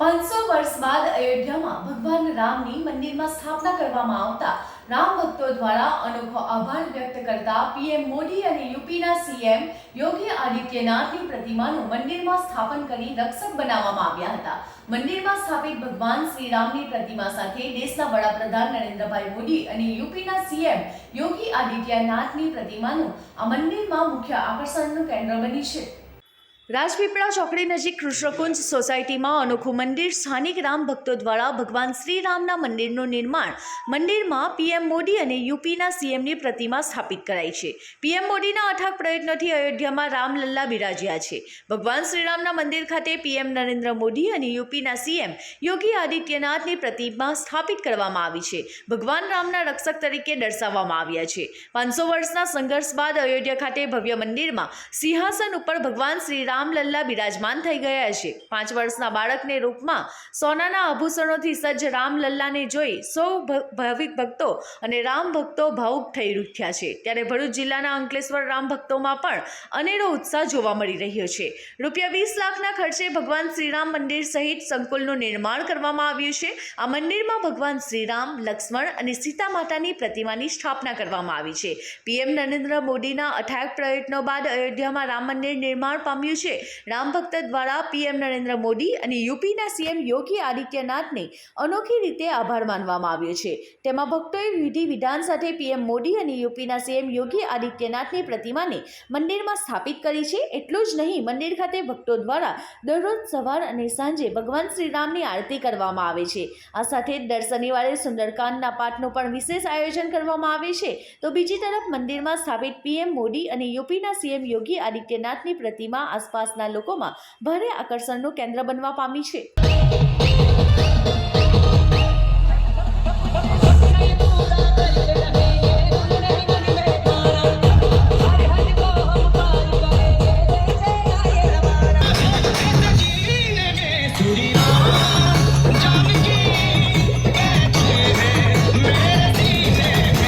પાંચસો વર્ષ બાદ અયોધ્યામાં ભગવાન રામની મંદિરમાં સ્થાપના કરવામાં આવતા રામ ભક્તો દ્વારા અનોખો આભાર વ્યક્ત કરતા પીએમ મોદી અને યુપીના સીએમ યોગી આદિત્યનાથની પ્રતિમાનું મંદિરમાં સ્થાપન કરી રક્ષક બનાવવામાં આવ્યા હતા. મંદિરમાં સ્થાપિત ભગવાન શ્રી રામની પ્રતિમા સાથે દેશના વડાપ્રધાન નરેન્દ્રભાઈ મોદી અને યુપીના સીએમ યોગી આદિત્યનાથની પ્રતિમાનું આ મંદિરમાં મુખ્ય આકર્ષણનું કેન્દ્ર બની છે. રાજપીપળા ચોકડી નજીક કૃષ્ણકુંજ સોસાયટીમાં અનોખું મંદિર સ્થાનિક રામ ભક્તો દ્વારા ભગવાન શ્રી રામના મંદિરનું નિર્માણ મંદિરમાં પીએમ મોદી અને યુપીના સીએમની પ્રતિમા સ્થાપિત કરાઈ છે. પીએમ મોદીના અથાગ પ્રયત્નોથી અયોધ્યામાં રામલલ્લા બિરાજ્યા છે. ભગવાન શ્રીરામના મંદિર ખાતે પીએમ નરેન્દ્ર મોદી અને યુપીના સીએમ યોગી આદિત્યનાથની પ્રતિમા સ્થાપિત કરવામાં આવી છે. ભગવાન રામના રક્ષક તરીકે દર્શાવવામાં આવ્યા છે. પાંચસો વર્ષના સંઘર્ષ બાદ અયોધ્યા ખાતે ભવ્ય મંદિરમાં સિંહાસન ઉપર ભગવાન શ્રી રામલલ્લા બિરાજમાન થઈ ગયા છે. પાંચ વર્ષના બાળકને રૂપમાં સોનાના આભૂષણોથી સજ્જ રામલલ્લાને જોઈ સૌ ભાવિક ભક્તો અને રામ ભક્તો ભાવુક થઈ ઉઠ્યા છે. ત્યારે ભરૂચ જિલ્લાના અંકલેશ્વર રામ ભક્તોમાં પણ અનેરો ઉત્સાહ જોવા મળી રહ્યો છે. રૂપિયા વીસ લાખના ખર્ચે ભગવાન શ્રીરામ મંદિર સહિત સંકુલનું નિર્માણ કરવામાં આવ્યું છે. આ મંદિરમાં ભગવાન શ્રીરામ, લક્ષ્મણ અને સીતા માતાની પ્રતિમાની સ્થાપના કરવામાં આવી છે. પીએમ નરેન્દ્ર મોદીના અથાગ પ્રયત્નો બાદ અયોધ્યામાં રામ મંદિર નિર્માણ પામ્યું છે. રામ ભક્ત દ્વારા પીએમ નરેન્દ્ર મોદી અને યુપીના સીએમ યોગી આદિત્યનાથને અનોખી રીતે આભાર માનવામાં આવ્યો છે. તેમાં ભક્તોએ વિધિ વિધાન સાથે પીએમ મોદી અને યુપીના સીએમ યોગી આદિત્યનાથની પ્રતિમાને મંદિરમાં સ્થાપિત કરી છે. એટલું જ નહીં, મંદિર ખાતે ભક્તો દ્વારા દરરોજ સવાર અને સાંજે ભગવાન શ્રી રામની આરતી કરવામાં આવે છે. આ સાથે દર શનિવારે સુંદરકાંડના પાઠનું પણ વિશેષ આયોજન કરવામાં આવે છે. તો બીજી તરફ મંદિરમાં સ્થાપિત પીએમ મોદી અને યુપીના સીએમ યોગી આદિત્યનાથની પ્રતિમા આસપાસના લોકોમાં ભારે આકર્ષણનું કેન્દ્ર બનવા પામી છે.